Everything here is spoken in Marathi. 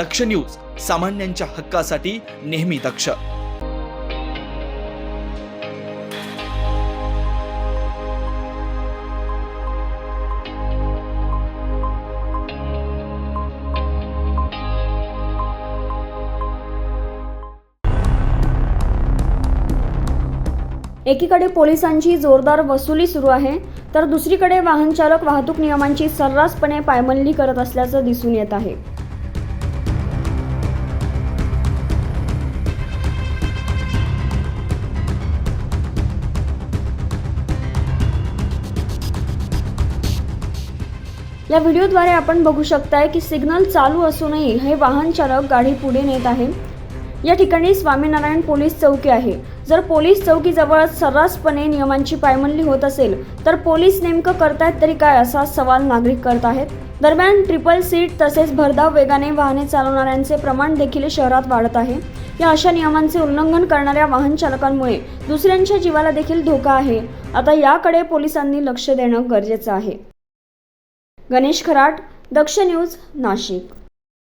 दक्ष न्यूज सामान्यांच्या हक्कासाठी नेहमी दक्ष. एकीकडे पोलिसांची जोरदार वसुली सुरू आहे तर दुसरीकडे वाहन चालक वाहतूक नियमांची सर्रासपणे पायमल्ली करत असल्याचं दिसून येत आहे. या व्हिडिओद्वारे आपण बघू शकताय की सिग्नल चालू असूनही हे वाहन चालक गाडी पुढे नेत आहे. या ठिकाणी स्वामीनारायण पोलीस चौकी आहे. जर पोलीस चौकीजवळ सर्रासपणे नियमांची पायमल्ली होत असेल तर पोलीस नेमकं करतायत तरी काय असा सवाल नागरिक करत आहेत. दरम्यान ट्रिपल सीट तसेच भरधाव वेगाने वाहने चालवणाऱ्यांचे प्रमाण देखील शहरात वाढत आहे. या अशा नियमांचे उल्लंघन करणाऱ्या वाहन चालकांमुळे दुसऱ्यांच्या जीवाला देखील धोका आहे. आता याकडे पोलिसांनी लक्ष देणं गरजेचं आहे. गणेश खराट दक्ष न्यूज नाशिक.